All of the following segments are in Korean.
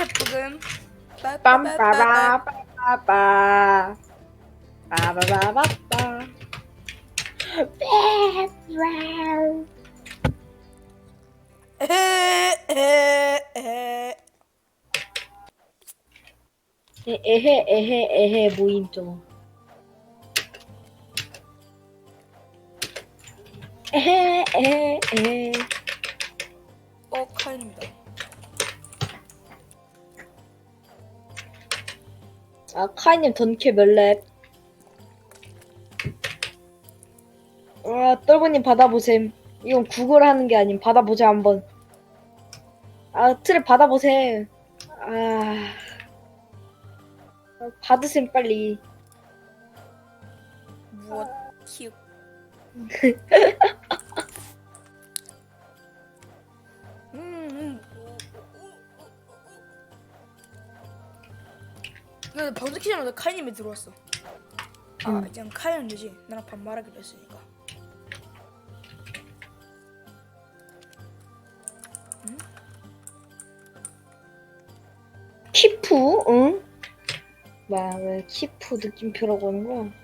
세포금 빰빠바빠빠빠 빠바바바빠 에헤헤헤 에헤 에헤 에헤 모임 좀 에헤 에헤 에헤 어 카인입니다 아 카이님 던캐 멜랩 아 똘보님 받아보셈. 이건 구글 하는 게 아님. 받아보자 한번. 아 트랩 받아보셈. 아. 아, 받으셈 빨리. 무엇 키읔 근데 방송 키자마자 카이님이 들어왔어. 아 음. 이제 카이는 되지. 나랑 반말하기로 했으니까. 키프 응? 뭐야 왜 키프 느낌표라고 하는 거야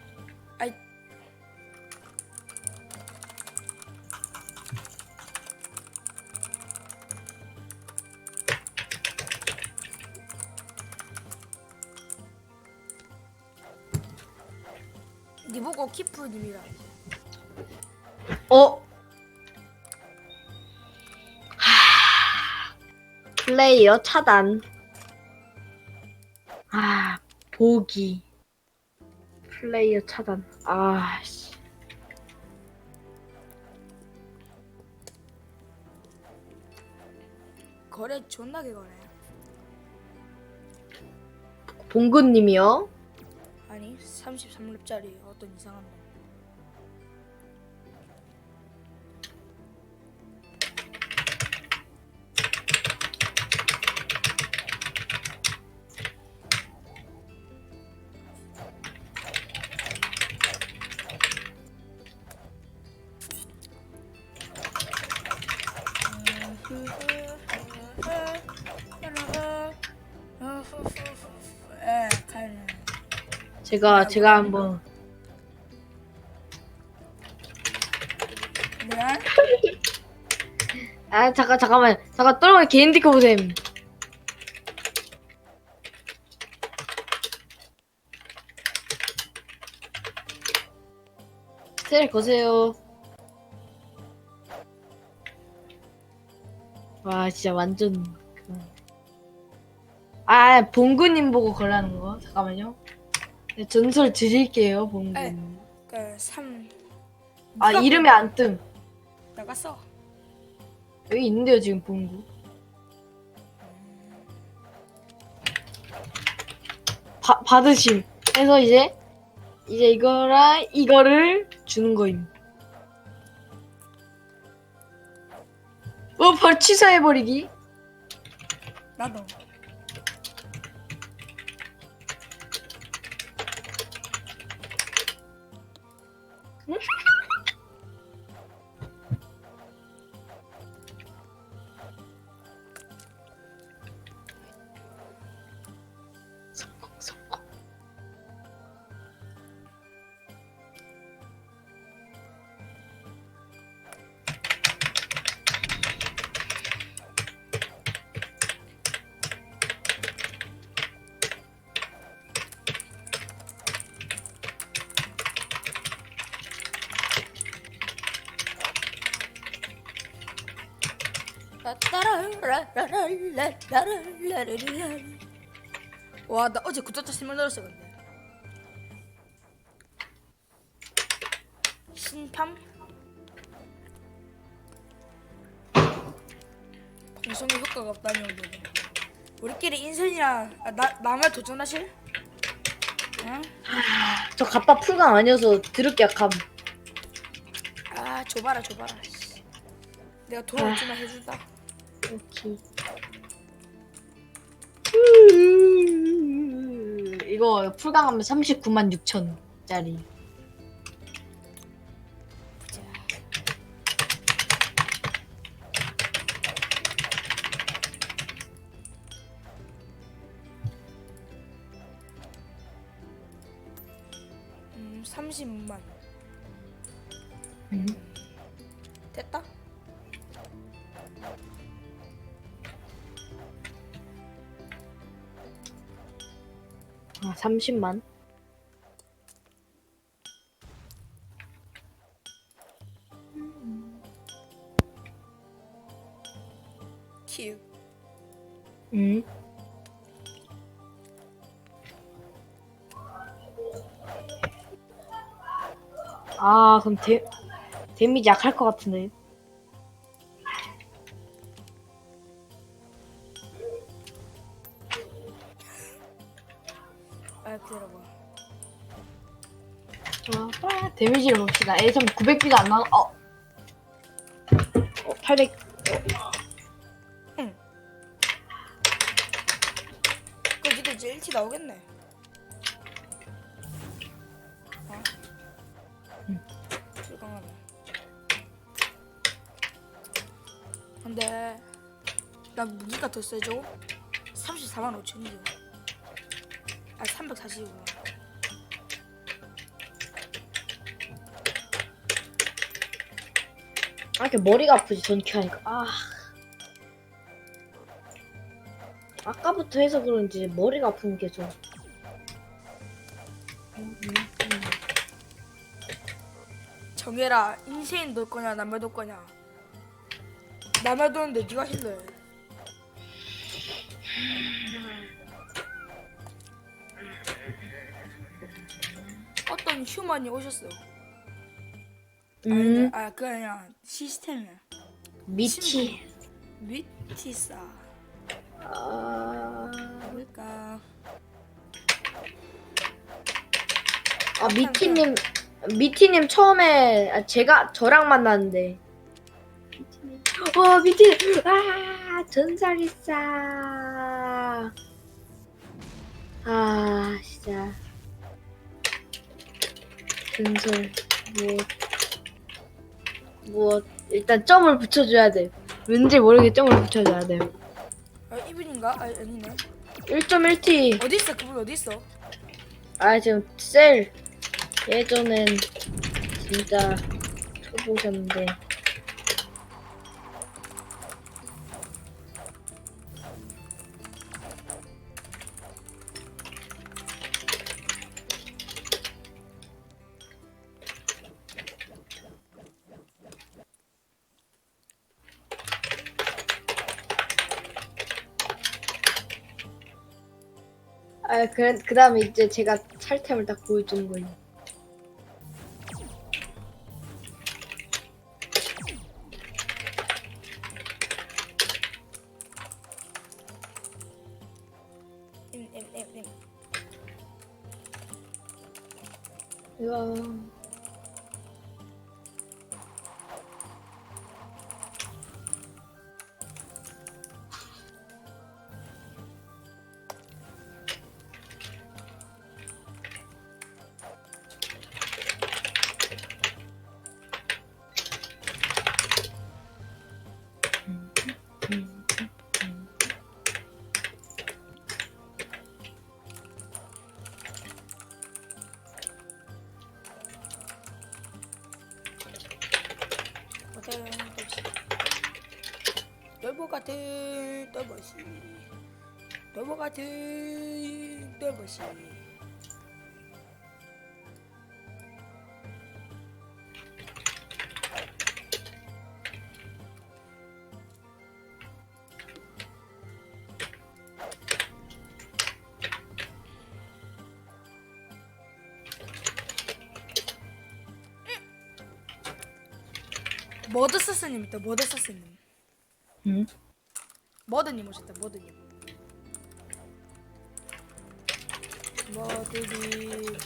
뿐입니다. 어? 플레이어 차단. 아, 보기. 플레이어 차단. 아, 씨. 거래 존나게 거래. 봉근님이요? 아니, 33렙짜리 어떤 이상한 놈. 제가, 제가 한번. 뭐야? 아, 잠깐, 잠깐만. 잠깐, 떨어져 개인 디커 보셈. 셀 거세요. 와, 진짜 완전. 그- 아, 봉구님 보고 걸라는 거. 잠깐만요. 네, 전설 드릴게요, 봉구님. 그 3. 아, 이름이 안 뜸. 나갔어. 여기 있는데요, 지금 봉구. 바, 받으심. 해서 이제, 이제 이거랑 이거를 주는 거임. 어, 벌 취소해버리기. 나도. 와, 나 어제 구독자 신문 들었어 근데. 신팜? 방송에 효과가 없다니 근데. 우리끼리 인선이랑 아, 나 남을 도전하실? 응? 저 갑바 풀강 아니어서 드럽게 약함. 아, 줘봐라, 줘봐라. 씨. 내가 돈 없지만 해준다. 오케이. 이거 풀강하면 39만 6천짜리. 30만. 큐. 음. 아 그럼 데 데미지 약할 것 같은데. 데미지를 봅시다. 에이선 900비가 안 나와. 어. 어 800. 그 니도 이제 1티 나오겠네. 어? 불강하네. 근데 나 무기가 더 세죠? 34만 5천이죠. 아 340이 아 이렇게 머리가 아프지 전투하니까. 아. 아까부터 해서 그런지 머리가 아픈 게 좀. 정해라 인생 놀 거냐 남의 놀 거냐 남의 도는데 네가 힐러해 어떤 휴먼이 오셨어 음. 아 그게 아니라 시스템이야. 미치. 미티사. 아. 뭘까. 아 미티님 미티님 처음에 아, 제가 저랑 만났는데. 미티님 와 미티 아 전사리사. 아 진짜. 전설 뭐 뭐 일단 점을 붙여줘야 돼. 왠지 모르게 점을 붙여줘야 돼. 아 이분인가? 아 아니네. 1.1T 어디 있어 그분 어디 있어? 아 지금 셀. 예전엔 진짜 초보셨는데 아, 그, 그 다음에 이제 제가 찰템을 딱 보여주는 거예요. 넓어 같은 돌보시 머드서스님 있다 머드서스님 응? 머드님 오셨다 머드님 머드님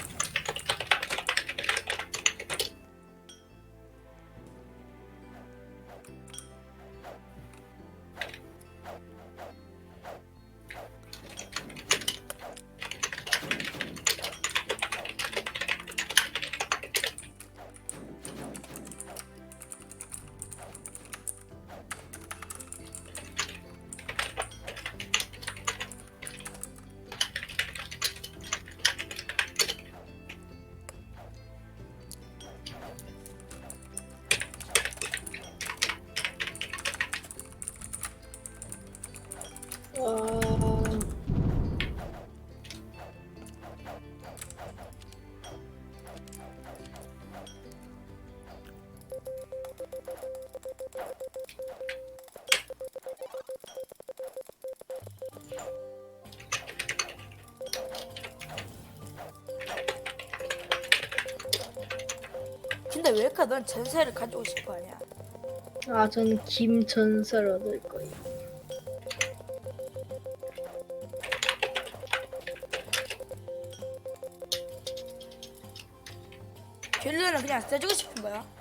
근데 왜 이렇게 넌 전세를 가지고 싶어 하냐? 아, 전 김전설 얻을 거예요. 결론은 그냥 써주고 싶은 거야.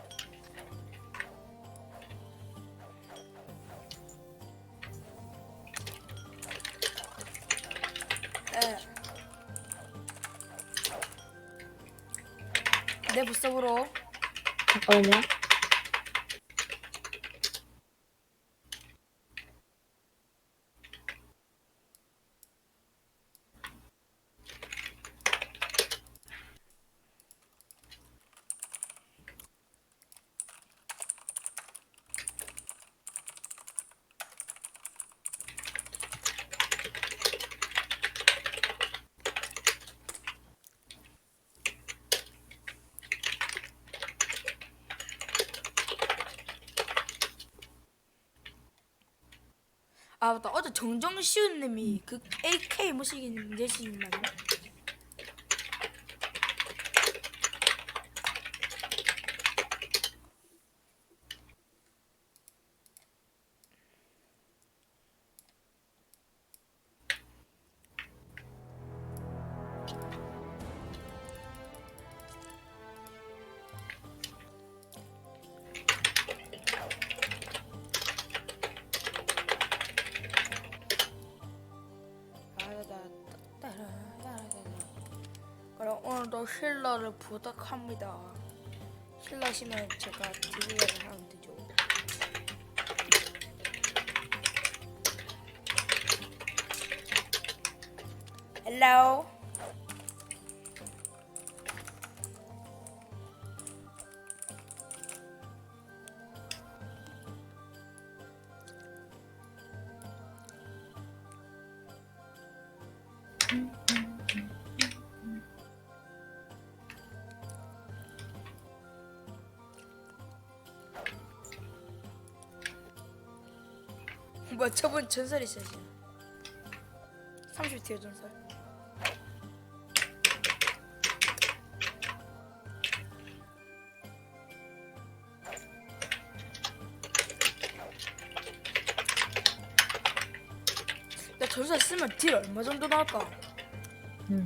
잠 아 맞다. 어제 정정시우님이 그 AK 모시긴 내신 말이 오늘도 힐러를 부탁합니다. 힐러시면 제가 딜러를 하면 되죠. 헬 로. 뭐 저번 전설 있었지. 30티어 전설. 나 전설 쓰면 딜 얼마 정도 나올까? 음.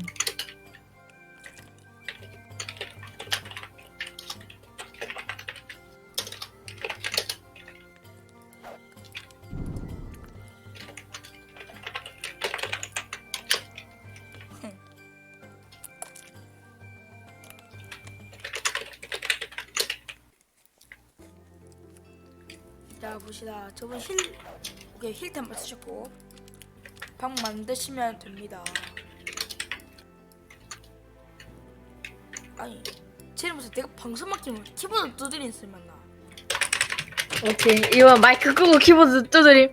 자 봅시다. 저번 힐 오케이 힐템 맞추셨고 방 만드시면 됩니다. 아니 쟤는 무슨 내가 방송 맡기면 키보드 두드리는 소리 만나. 오케이. 이거 마이크 끄고 키보드 두드림.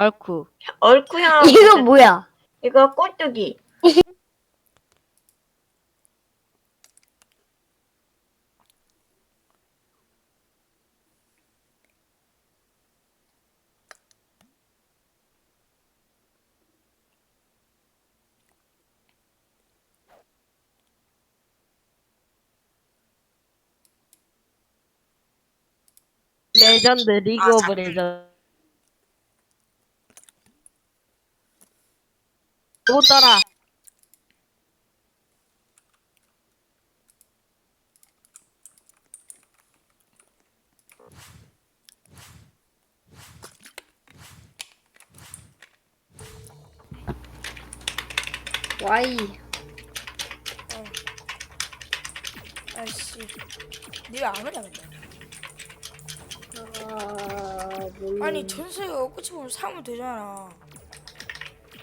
얼쿠. 얼쿠형 이거 뭐야? 이거 꼴뚜기 레전드 리그 오브 레전드. 못 따라. 와이. 아이씨, 니왜안 오냐 근데? 아, 아, 몰라. 아니 전세가 끝이 보면 사면 되잖아.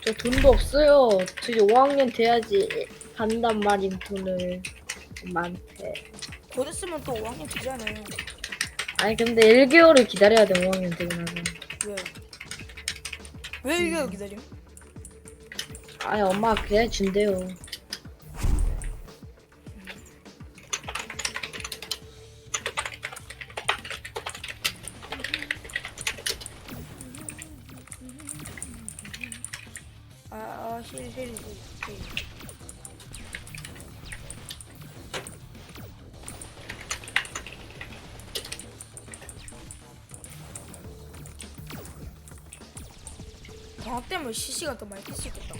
저 돈도 없어요. 저 이제 5학년 돼야지 반단 말인 돈을 많대. 곧 있으면 또 5학년 되잖아요. 아니 근데 1개월을 기다려야 돼 5학년 되고 나서. 왜? 왜 이거 기다림? 아니 엄마가 그냥 준대요. CC가 더 많이 낄수 있겠다.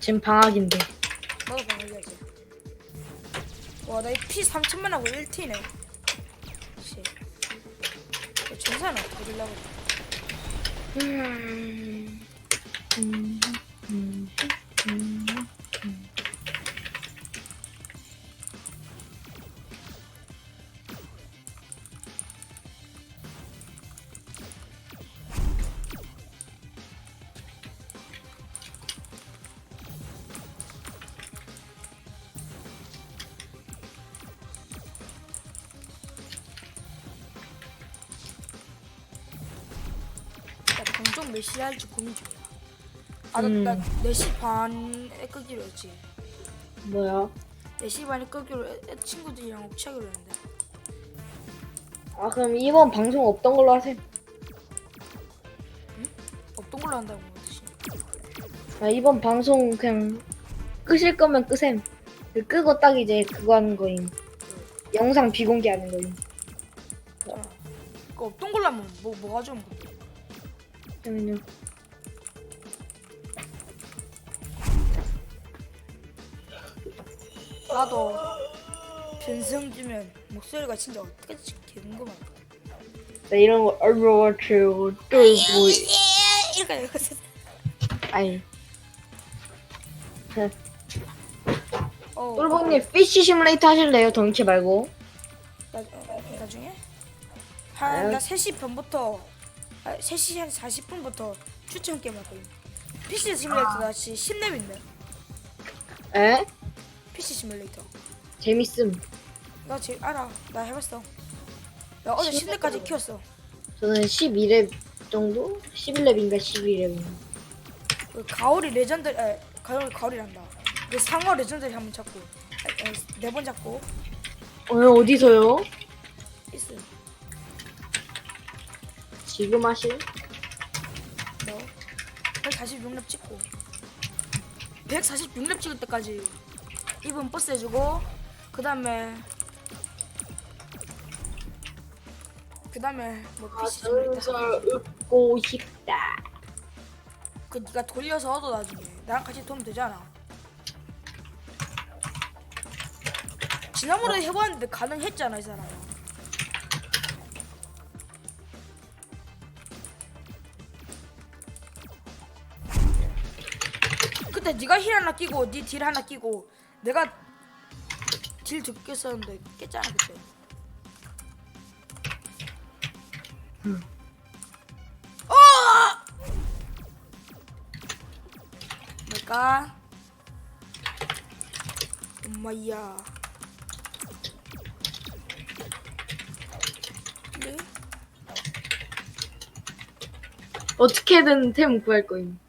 지금 방학인데. 나도 방학이야지. 와, 나 이 피 3천만 하고 1티네. 씨. 전사는 어떻게 되려고? 음, 음, 음, 음. 시에 할지 고민 중이야. 아, 나, 음. 나 4시 반에 끄기로 했지. 뭐야? 4시 반에 끄기로 애, 애 친구들이랑 옵치하기로 했는데. 아 그럼 이번 방송 없던 걸로 하세요. 없던 걸로 한다고 그러지. 아 이번 방송 그냥 끄실 거면 끄셈. 그 끄고 딱 이제 그거 하는 거임. 영상 비공개하는 거임. 자, 그 없던 걸로 하면 뭐, 뭐가 좋은 건데? 잠깐만요. 나도 변성 주면 목소리가 진짜 어떻게 궁금하다. 나 이런 거 얼마워치 뚫고 이렇게 이렇게 아니 어, 똘보님 피쉬 시뮬레이터 하실래요? 덩치 말고 나, 어, 나중에 한 나 3시 반부터 아, 3시 한 40분부터 추천 게임 할 거임. PC 시뮬레이터 나 지금 10렙인데. 에? PC 시뮬레이터. 재밌음 나 지금 알아. 나 해봤어. 나 어제 10렙까지 키웠어. 저는 12렙 정도? 11렙인가 12렙인가 그 가오리 레전드 에 가오리 가오리란다. 그 상어 레전드를 한번 잡고 네 번 잡고 어 어디서요? 지금 하실? 너 146렙 찍고. 146렙 찍을 때까지 이분 버스 해주고 그 다음에 그 다음에 뭐 PC 시뮬레이터 전설 웃고 싶다. 그 니가 돌려서 얻어 나중에. 나랑 같이 도면 되잖아? 지난번에 해봤는데 가능했잖아 이 사람 그때 네가 힐 하나 끼고 네 딜 하나 끼고 내가 딜 썼는데 깼잖아 그때 어! 뭘까? 엄마야. 네? 어떻게든 템 구할 거임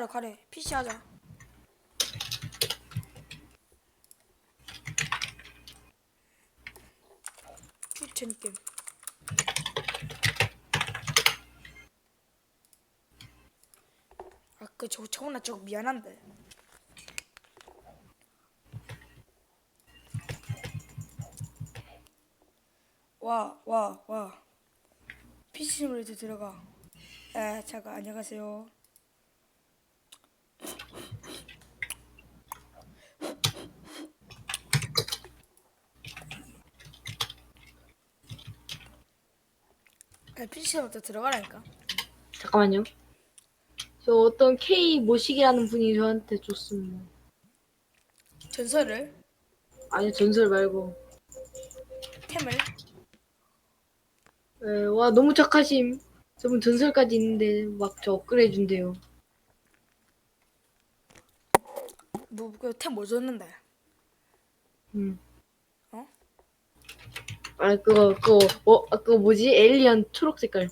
하러 가래. PC 하자. 추천 게임. 아, 그 저거 저거 나 저거 미안한데. 와, 와, 와. PC 시뮬레이터 들어가. 에, 잠깐 안녕하세요. 아니 PC부터 들어가라니까. 잠깐만요. 저 어떤 K 모식이라는 분이 저한테 줬습니다. 전설을 아니 전설 말고. 템을 에, 와 너무 착하심. 저분 전설까지 있는데 막 저 업그레이드 준대요. 뭐템뭐 줬는데? 음. 어? 아 그거 그거 어 아, 그거 뭐지? 에일리언 초록 색깔.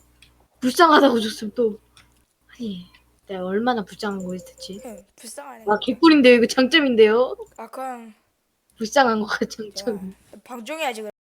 불쌍하다고 줬음 또. 아니 내가 얼마나 불쌍한 거였지 응, 불쌍하네. 아 개꿀인데요. 이거 장점인데요? 아 그럼. 불쌍한 거가 장점 방종해야지 그럼.